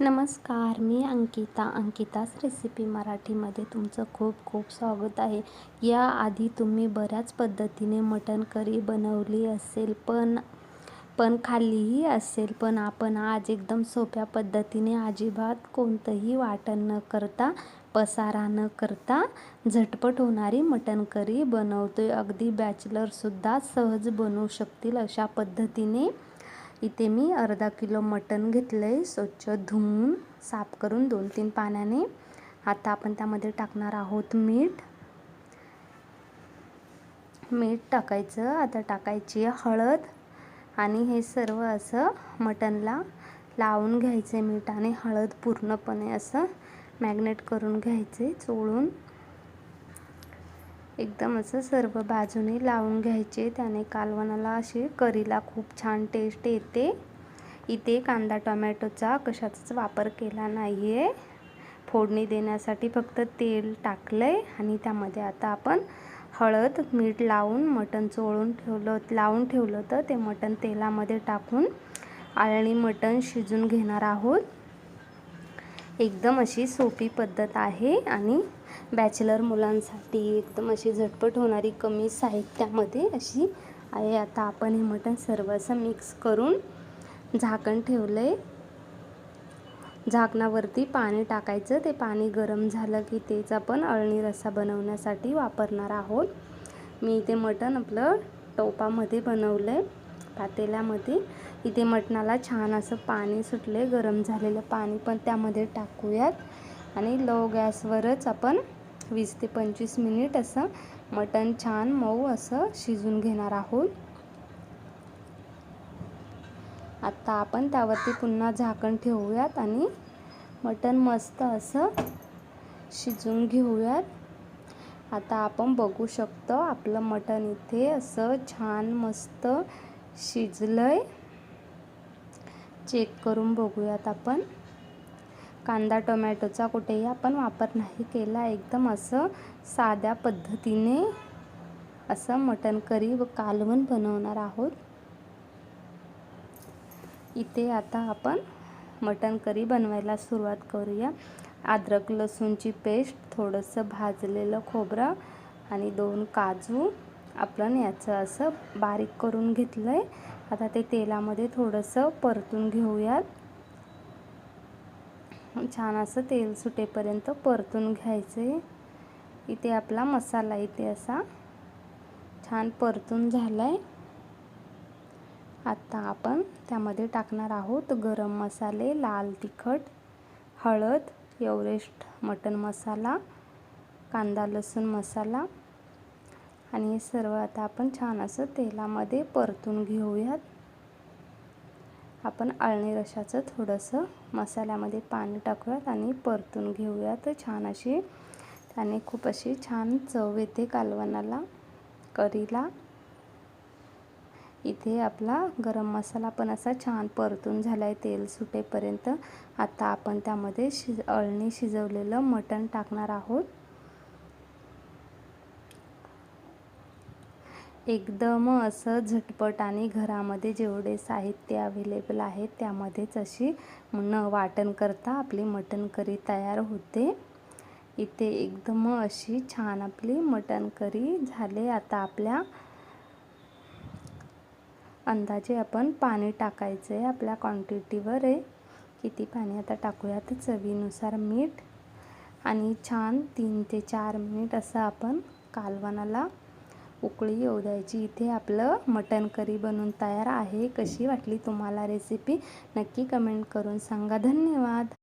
नमस्कार मी अंकिता. अंकिताच रेसिपी मराठीमध्ये तुमचं खूप खूप स्वागत आहे. याआधी तुम्ही बऱ्याच पद्धतीने मटण करी बनवली असेल पण पण खाल्लीही असेल पण आपण आज एकदम सोप्या पद्धतीने अजिबात कोणतंही वाटण न करता पसारा न करता झटपट होणारी मटण करी बनवतोय. अगदी बॅचलरसुद्धा सहज बनवू शकतील अशा पद्धतीने. इथे मी अर्धा किलो मटण घेतलं आहे स्वच्छ धुवून साफ करून दोन तीन पाण्याने आता आपण त्यामध्ये टाकणार आहोत मीठ. मीठ टाकायचं आता टाकायची हळद. आणि हे सर्व असं मटणला लावून घ्यायचं मीठ आणि हळद पूर्णपणे असं मॅग्नेट करून घ्यायचे चोळून. एकदम असं सर्व बाजूने लावून घ्यायचे. त्याने कालवणाला असे करीला खूप छान टेस्ट येते. इथे कांदा टोमॅटोचा कशाचाच वापर केला नाही आहे फोडणी देण्यासाठी फक्त तेल टाकलं आहे आणि त्यामध्ये आता आपण हळद मीठ लावून मटण चोळून ठेवलं लावून ठेवलं तर ते मटण तेलामध्ये टाकून आळणी मटण शिजून घेणार आहोत. एकदम अशी सोपी पद्धत आहे आणि बॅचलर मुलांसाठी एकदम अशी झटपट होणारी कमी साहित्यामध्ये अशी आहे. आता आपण हे मटण सर्व असं मिक्स करून झाकण ठेवलं आहे झाकणावरती पाणी टाकायचं. ते पाणी गरम झालं की तेच आपण अळणी रस्सा बनवण्यासाठी वापरणार आहोत. मी इथे मटण आपलं टोपामध्ये बनवलं आहे पातेल्यामध्ये. इथे मटणाला छान असं पाणी सुटले गरम झालेलं पाणी पण त्यामध्ये टाकूयात. आणि लो गॅसवरच आपण वीस ते पंचवीस मिनिट असं मटण छान मऊ असं शिजून घेणार आहोत. आता आपण त्यावरती पुन्हा झाकण ठेवूयात आणि मटण मस्त असं शिजून घेऊयात. आता आपण बघू शकतो आपलं मटण इथे असं छान मस्त शिजलं आहे चेक करून बघूयात आपण. कांदा टोमॅटोचा कुठेही आपण वापर नाही केला एकदम असं साध्या पद्धतीने असं मटण करी व कालवण बनवणार आहोत. इथे आता आपण मटण करी बनवायला सुरुवात करूया. अद्रक लसूणची पेस्ट थोडंसं भाजलेलं खोबरं आणि दोन काजू आपण याचं असं बारीक करून घेतलं आहे आता ते तेलामध्ये थोडंसं परतून घेऊयात. छान असं तेल सुटेपर्यंत परतून घ्यायचं. आहे इथे आपला मसाला इथे असा छान परतून झाला आहे आत्ता आपण त्यामध्ये टाकणार आहोत गरम मसाले लाल तिखट हळद एवरेस्ट मटन मसाला कांदा लसूण मसाला. आणि हे सर्व आता आपण छान असं तेलामध्ये परतून घेऊयात. आपण अळणी रशाचं थोडंसं मसाल्यामध्ये पाणी टाकूयात आणि परतून घेऊयात छान अशी. आणि खूप अशी छान चव येते कालवणाला करीला. इथे आपला गरम मसाला पण असा छान परतून झाला आहे तेल सुटेपर्यंत. आता आपण त्यामध्ये शिज अळणी शिजवलेलं मटण टाकणार आहोत. एकदम असं झटपट आणि घरामध्ये जेवढे साहित्य अवेलेबल आहेत त्यामध्येच अशी न वाटण करता आपली मटण करी तयार होते. इथे एकदम अशी छान आपली मटण करी झाले. आता आपल्या अंदाजे आपण पाणी टाकायचं आहे आपल्या क्वांटिटीवर आहे. किती पाणी आता टाकूयात? चवीनुसार मीठ आणि छान तीन ते चार मिनिट असं आपण कालवणाला उकळी येऊ द्यायची. इथे आपलं मटन करी बनून तयार आहे. कशी वाटली तुम्हाला रेसिपी नक्की कमेंट करून सांगा. धन्यवाद.